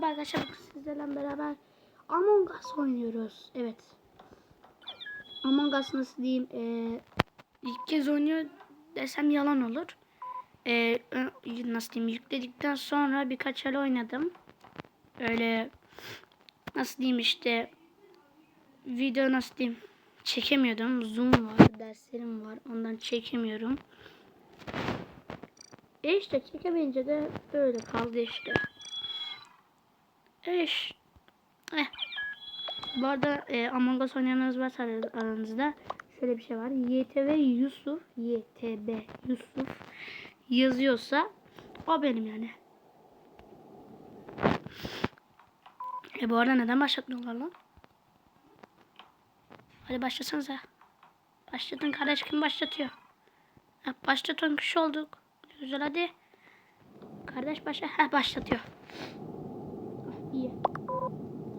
Merhaba arkadaşlar sizlerle beraber Among Us oynuyoruz. Evet. Among Us nasıl diyeyim? Ee, ilk kez oynuyor desem yalan olur. Ee, nasıl diyeyim? Yükledikten sonra birkaç el oynadım. Öyle nasıl diyeyim işte video nasıl diyeyim çekemiyordum. Zoom var, derslerim var. Ondan çekemiyorum. E işte çekemeyince de böyle kaldı işte. Eş. Eh. Bu arada e, Among Us oynayanlarınız varsa ar- aranızda şöyle bir şey var. YTB Yusuf YTB Yusuf yazıyorsa o benim yani. E bu arada neden başlatmıyorlar lan? Hadi başlasanıza. Başlatın kardeş kim başlatıyor? Ha, başlatan kişi olduk. Güzel hadi. Kardeş başla. Ha başlatıyor. İyi.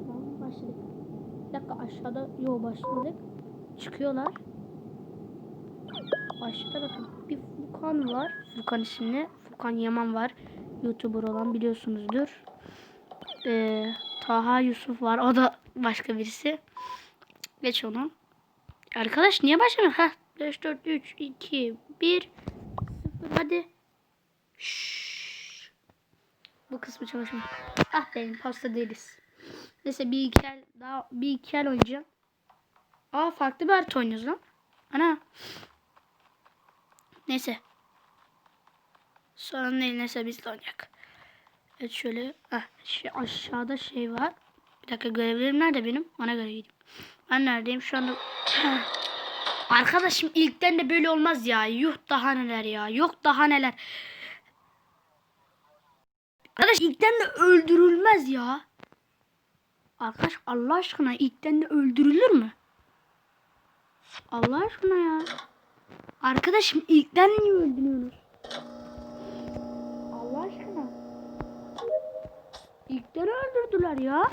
Tamam başladık. Bir dakika aşağıda yo başladık. Çıkıyorlar. Aşağıda bakın. Bir Furkan var. Furkan isimli. Furkan Yaman var. Youtuber olan biliyorsunuzdur. Ee, Taha Yusuf var. O da başka birisi. Geç onu. Arkadaş niye başlamıyor? Ha 5 4 3 2 1 0 hadi. Şşş. Bu kısmı çalışmıyor. Ah benim pasta değiliz. Neyse bir iki el daha bir iki el oynayacağım. Aa farklı bir harita oynuyoruz lan. Ana. Neyse. Sorun değil neyse biz de oynayacak. Evet şöyle ah, şey, aşağıda şey var. Bir dakika görevlerim nerede benim? Ona göre gideyim. Ben neredeyim? Şu anda Arkadaşım ilkten de böyle olmaz ya. Yuh daha neler ya. Yok daha neler. Arkadaş ilkten de öldürülmez ya. Arkadaş Allah aşkına ilkten de öldürülür mü? Allah aşkına ya. Arkadaşım ilkten niye öldürüyorsunuz? Allah aşkına. İlkten öldürdüler ya.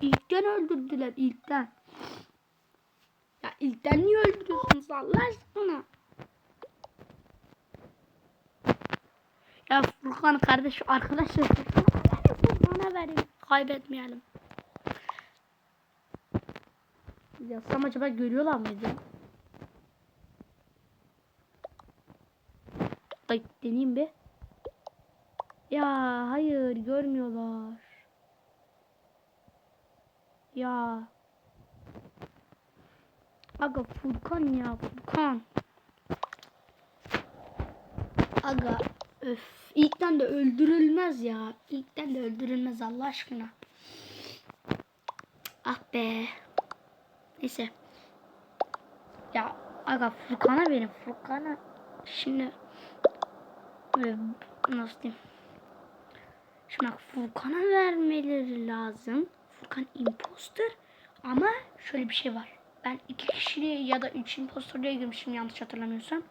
İlkten öldürdüler ilkten. Ya ilkten niye öldürüyorsunuz Allah aşkına? Ya Furkan kardeş arkadaşlar Furkan'a vereyim kaybetmeyelim. Yazsam acaba görüyorlar mıydı? Bak deneyeyim bir. Ya hayır görmüyorlar. Ya. Aga Furkan ya Furkan. Aga öf. İlkten de öldürülmez ya. İlkten de öldürülmez Allah aşkına. Ah be. Neyse. Ya aga Furkan'a verin. Furkan'a şimdi nasıl diyeyim? Şimdi bak Furkan'a vermeleri lazım. Furkan imposter ama şöyle bir şey var. Ben iki kişiliğe ya da üç imposterliğe girmişim yanlış hatırlamıyorsam.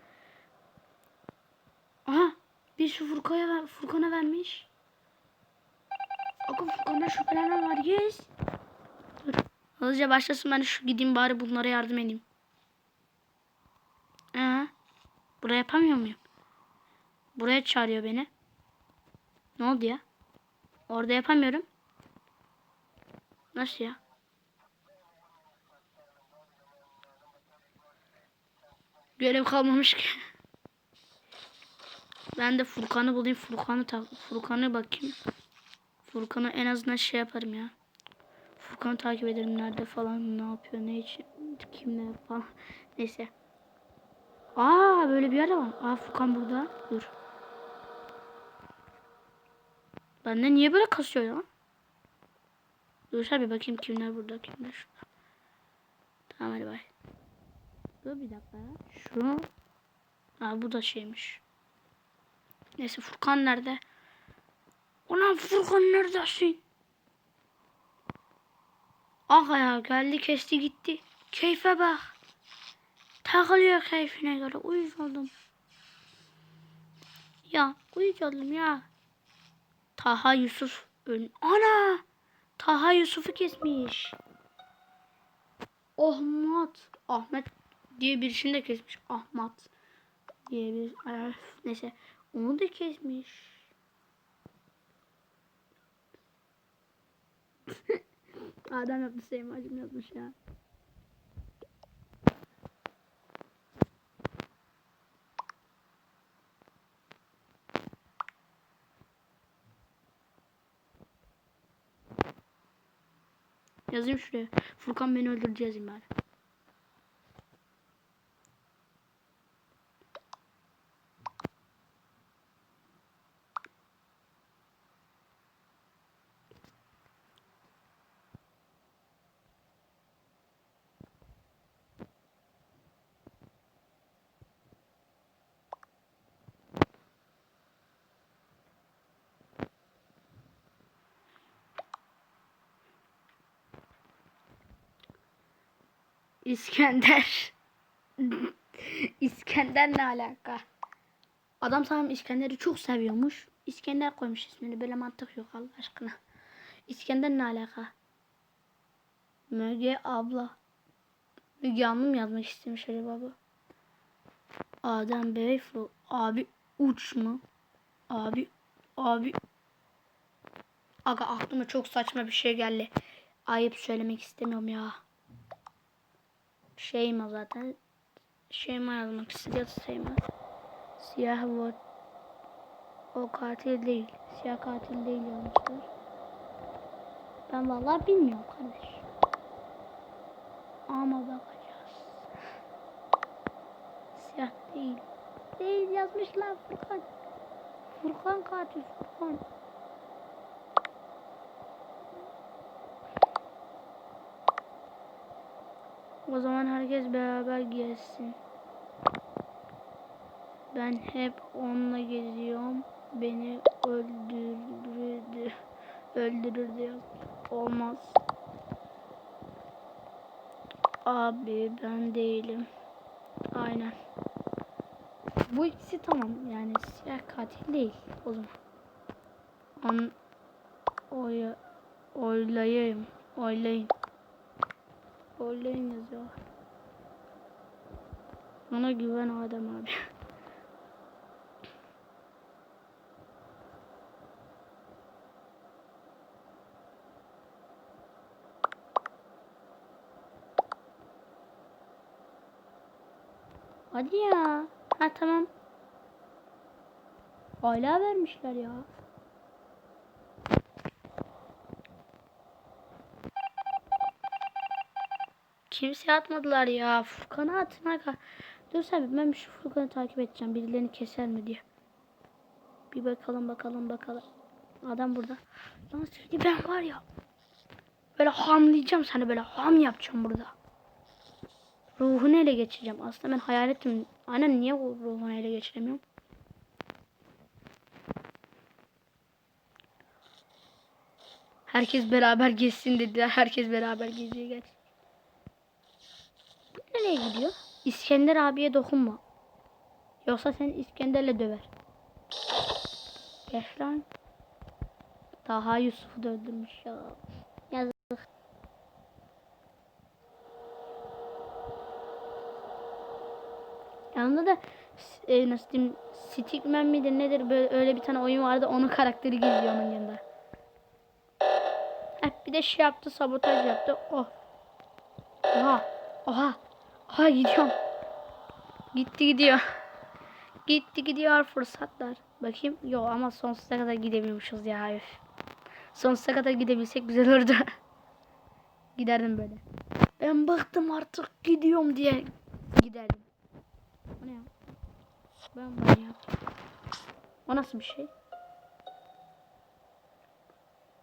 Aha bir şu Furkan'a ver, Furkan'a vermiş. Bakın Furkan'da şüphelenen var. Yes. Dur. Hızlıca başlasın ben şu gideyim bari bunlara yardım edeyim. Ee, buraya yapamıyor muyum? Buraya çağırıyor beni. Ne oldu ya? Orada yapamıyorum. Nasıl ya? Görev kalmamış ki. Ben de Furkan'ı bulayım. Furkan'ı Furkan'a bakayım. Furkan'ı en azından şey yaparım ya. Furkan'ı takip ederim nerede falan ne yapıyor ne için kimle falan. Neyse. Aa böyle bir yer var. Aa Furkan burada. Dur. Bende niye böyle kasıyor ya? Dur bir bakayım kimler burada kimler şurada. Tamam hadi bay. Dur bir dakika. Şu. Aa bu da şeymiş. Neyse Furkan nerede? Ulan Furkan neredesin? Ah ya geldi kesti gitti. Keyfe bak. Takılıyor keyfine göre. Uyuz oldum. Ya uyuz oldum ya. Taha Yusuf. Ön... Ana! Taha Yusuf'u kesmiş. Ahmet. Ahmet diye birisini de kesmiş. Ahmet diye bir neyse onu da kesmiş. Adam yaptı Seyma'cım yazmış ya. Yazayım şuraya. Furkan beni yazayım bari. İskender. İskender ne alaka? Adam sanırım İskender'i çok seviyormuş. İskender koymuş ismini. Böyle mantık yok Allah aşkına. İskender ne alaka? Müge abla. Müge Hanım yazmak istemiş acaba bu. Adem Beyfu. Abi uç mu? Abi abi Aga aklıma çok saçma bir şey geldi. Ayıp söylemek istemiyorum ya. Şeyma zaten. Şeyma yazmak istiyor Şeyma. Siyah var. O katil değil. Siyah katil değil yazmışlar. Ben vallahi bilmiyorum kardeş. Ama bakacağız. Siyah değil. Değil yazmışlar Furkan. Furkan katil Furkan. O zaman herkes beraber gelsin. Ben hep onunla geziyorum. Beni öldürdü. Öldürür diyor. Olmaz. Abi ben değilim. Aynen. Bu ikisi tamam. Yani siyah katil değil o zaman. On oy oylayayım. Oylayın. Oylayın yazıyor. Ona güven Adem abi. Hadi ya. Ha tamam. Hala vermişler ya. Kimse atmadılar ya. Furkan'a atın aga. Dur sen ben şu Furkan'ı takip edeceğim. Birilerini keser mi diye. Bir bakalım bakalım bakalım. Adam burada. Lan seni ben var ya. Böyle hamlayacağım seni böyle ham yapacağım burada. Ruhunu ele geçireceğim. Aslında ben hayal ettim. Aynen niye ruhunu ele geçiremiyorum? Herkes beraber gezsin dediler. Herkes beraber geziyor gerçekten. Nereye gidiyor? İskender abiye dokunma. Yoksa seni İskender'le döver. Geç. Daha Yusuf'u da öldürmüş ya. Yazık. Yanında da e, nasıl diyeyim Stickman midir nedir böyle öyle bir tane oyun vardı onun karakteri geziyor onun yanında. Heh, bir de şey yaptı sabotaj yaptı. Oh. Oha. Oha. Oha gidiyorum. Gitti gidiyor. Gitti gidiyor fırsatlar. Bakayım. Yok ama sonsuza kadar gidemiyormuşuz ya. Üf. Sonsuza kadar gidebilsek güzel olurdu. Giderdim böyle. Ben bıktım artık gidiyorum diye giderdim. O ne ya? Ben yaptım. O nasıl bir şey?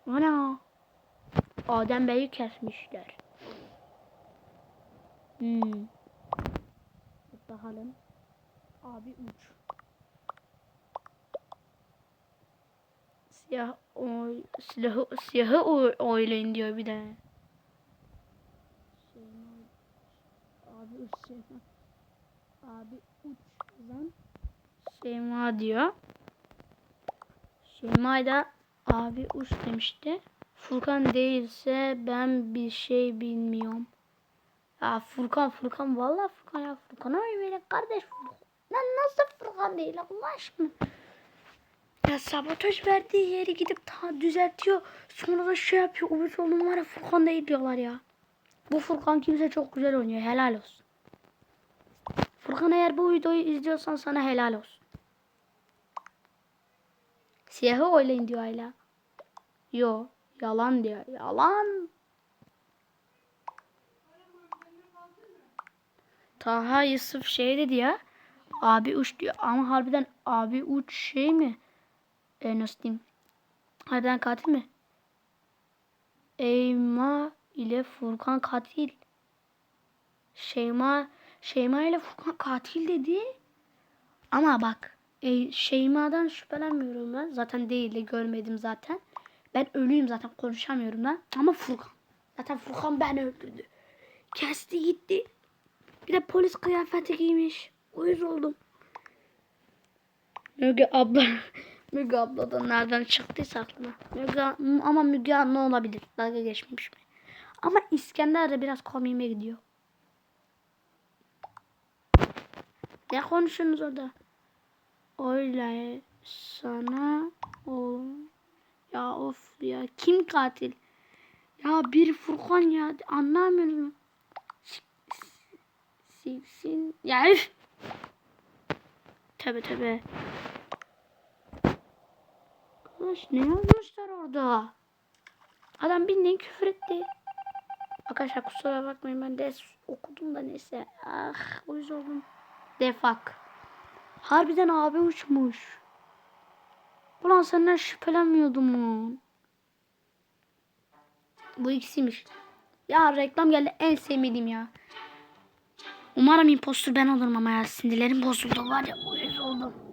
Ana. Adem Bey'i kesmişler. Hmm. Bakalım. Abi uç. Siyah oy, silahı siyahı oy, oylayın diyor bir de. Abi uç Şeyma. Abi uç lan. Şeyma diyor. Şeyma da abi uç demişti. Furkan değilse ben bir şey bilmiyorum. Ya Furkan Furkan vallahi Furkan ya Furkan oy verin kardeş Furkan. Lan nasıl Furkan değil Allah aşkına. Ya sabotaj verdiği yeri gidip ta düzeltiyor. Sonra da şey yapıyor. Ubus oğlum var ya Furkan değil diyorlar ya. Bu Furkan kimse çok güzel oynuyor. Helal olsun. Furkan eğer bu videoyu izliyorsan sana helal olsun. Siyahı oylayın diyor hala. Yo yalan diyor. Yalan. Taha Yusuf şey dedi ya. Abi uç diyor. Ama harbiden abi uç şey mi? E, nasıl diyeyim? Harbiden katil mi? Eyma ile Furkan katil. Şeyma Şeyma ile Furkan katil dedi. Ama bak e, Şeyma'dan şüphelenmiyorum ben. Zaten değil de görmedim zaten. Ben ölüyüm zaten konuşamıyorum ben. Ama Furkan. Zaten Furkan ben öldürdü. Kesti gitti. Bir de polis kıyafeti giymiş. Uyuz oldum. Müge abla. Müge abla da nereden çıktıysa aklıma. Müge, ama Müge Anlı olabilir. Dalga geçmemiş mi? Ama İskender de biraz komiğime gidiyor. Ne konuşuyorsunuz orada? Öyle sana o ya of ya kim katil? Ya bir Furkan ya anlamıyorum. Siksin ya üf. Tövbe tövbe. Arkadaş ne yazmışlar orada? Adam bildiğin küfür etti. Arkadaşlar kusura bakmayın ben de okudum da neyse. Ah uyuz oldum. Defak. Harbiden abi uçmuş. Ulan senden şüphelenmiyordum mu? Bu ikisiymiş. Ya reklam geldi en sevmediğim ya. Umarım impostor ben olurum ama ya sinirlerim bozuldu var ya uyuz oldum.